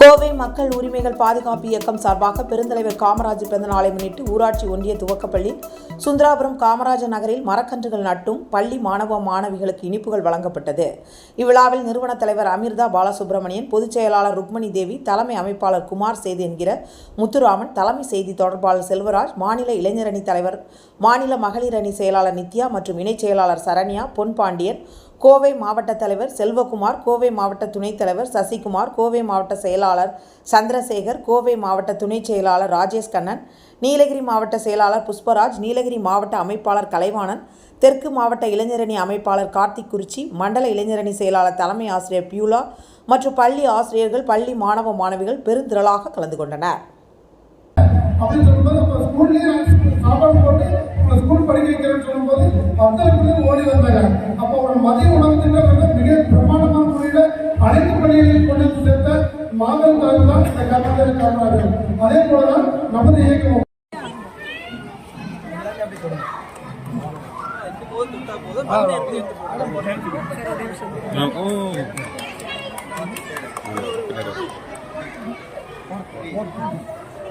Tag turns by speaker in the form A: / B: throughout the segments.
A: கோவை மக்கள் உரிமைகள் பாதுகாப்பு இயக்கம் சார்பாக பெருந்தலைவர் காமராஜ் பிறந்த நாளை முன்னிட்டு ஊராட்சி ஒன்றிய துவக்கப்பள்ளி சுந்தராபுரம் காமராஜர் நகரில் மரக்கன்றுகள் நட்டும் பள்ளி மாணவ மாணவிகளுக்கு இனிப்புகள் வழங்கப்பட்டது. இவ்விழாவில் நிறுவன தலைவர் அமிர்தா பாலசுப்ரமணியன் பொதுச் செயலாளர் ருக்மணி தேவி தலைமை அமைப்பாளர் குமார் சேது என்கிற முத்துராமன் தலைமை செய்தி தொடர்பாளர் செல்வராஜ் மாநில இளைஞரணி தலைவர் மாநில மகளிர் அணி செயலாளர் நித்யா மற்றும் இணைச் செயலாளர் சரண்யா பொன் பாண்டியன் கோவை மாவட்ட தலைவர் செல்வகுமார் கோவை மாவட்ட துணைத் தலைவர் சசிகுமார் கோவை மாவட்ட செயலாளர் சந்திரசேகர் கோவை மாவட்ட துணைச் செயலாளர் ராஜேஷ் கண்ணன் நீலகிரி மாவட்ட செயலாளர் புஷ்பராஜ் நீலகிரி மாவட்ட அமைப்பாளர் கலைவாணன் தெற்கு மாவட்ட இளைஞரணி அமைப்பாளர் கார்த்திக் குறிச்சி மண்டல இளைஞரணி செயலாளர் தலைமை ஆசிரியர் பியூலா மற்றும் பள்ளி ஆசிரியர்கள் பள்ளி மாணவ மாணவிகள் பெருந்திரளாக கலந்து கொண்டனர்.
B: ஸ்கூல் படிக்க வைக்கிறேன்னு சொல்லும்போது அத்தனை பிள்ளைங்க ஓடி வந்தாங்க. அப்போ ஒரு மதிய உணவு திட்டம் மிக பிரமாண்டமான முறையில் அனைத்து பள்ளிகளையும் கொண்டு வந்து சேர்த்த மாதம் தலைவர் தான் இந்த கர்நாடக காமராஜர் அதே போலதான் நமது இயக்கம்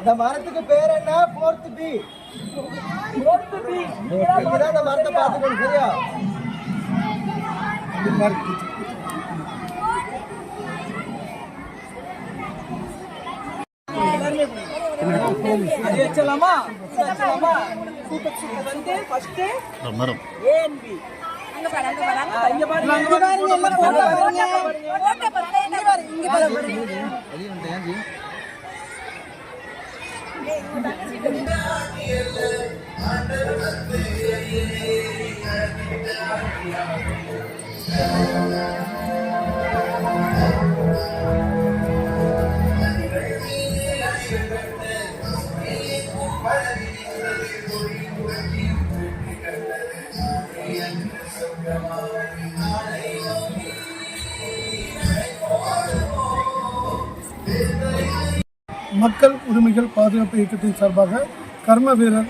C: இந்த மரத்துக்கு பேர் என்ன? போர்த் பி நீங்க தான் இந்த மரத்தை பார்த்துக்கணும் சரியா? அது வச்சலாமா? வச்சலாமா? வந்து ஃபர்ஸ்ட்
D: மரம்.
C: ஏஎன்பி இங்க பாருங்க. இங்க பாருங்க எல்லாம் போட்டோ பாருங்க. இங்க பாருங்க இங்க பாருங்க
B: மக்கள் உரிமைகள் பாதுகாப்பு இயக்கத்தின் சார்பாக கர்ம வீரர்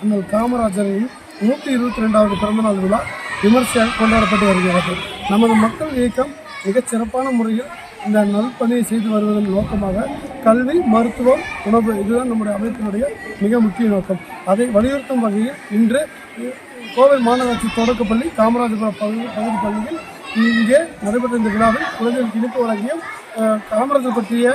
B: அண்ணல் காமராஜரின் நூற்றி இருபத்தி ரெண்டாவது பிறந்தநாள் விழா விமர்சையாக கொண்டாடப்பட்டு வருகிறது. நமது மக்கள் இயக்கம் மிகச் சிறப்பான முறையில் இந்த நல்பணியை செய்து வருவதன் நோக்கமாக கல்வி மருத்துவம் உணவு இதுதான் நம்முடைய அமைப்பினுடைய மிக முக்கிய நோக்கம். அதை வலியுறுத்தும் வகையில் இன்று கோவை மாநகராட்சி தொடக்கப்பள்ளி காமராஜபுரம் பகுதி பகுதி பள்ளியில் இங்கே நடைபெற்ற இந்த விழாவில் குழந்தைகளுக்கு இனிப்பு வழங்கியும் காமராஜர் பற்றிய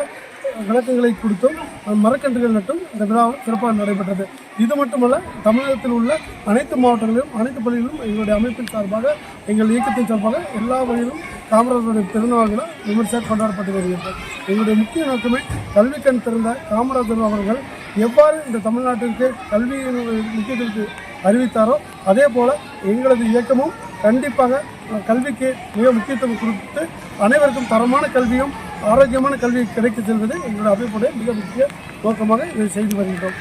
B: விளக்கங்களை கொடுத்தும் மரக்கன்றுகள் நட்டும் இந்த விழா சிறப்பாக நடைபெற்றது. இது மட்டுமல்ல தமிழகத்தில் உள்ள அனைத்து மாவட்டங்களிலும் அனைத்து பள்ளிகளிலும் எங்களுடைய அமைப்பின் சார்பாக எங்கள் இயக்கத்தின் சார்பாக எல்லா வழியிலும் காமராஜருடைய பிறந்தநாள்களும் விமர்சையாக கொண்டாடப்பட்டு வருகின்றன எங்களுடைய முக்கிய நோக்கமே கல்வி கண் திறந்த காமராஜர் அவர்கள் எவ்வாறு இந்த தமிழ்நாட்டிற்கு கல்வியின் முக்கியத்துவத்தை அறிவித்தாரோ அதே போல் எங்களது இயக்கமும் கண்டிப்பாக கல்விக்கு மிக முக்கியத்துவம் கொடுத்து அனைவருக்கும் தரமான கல்வியும் ஆரோக்கியமான கல்வி கிடைக்க செல்வது எங்களுடைய அமைப்புடைய மிக முக்கிய நோக்கமாக இதை செய்து வருகின்றோம்.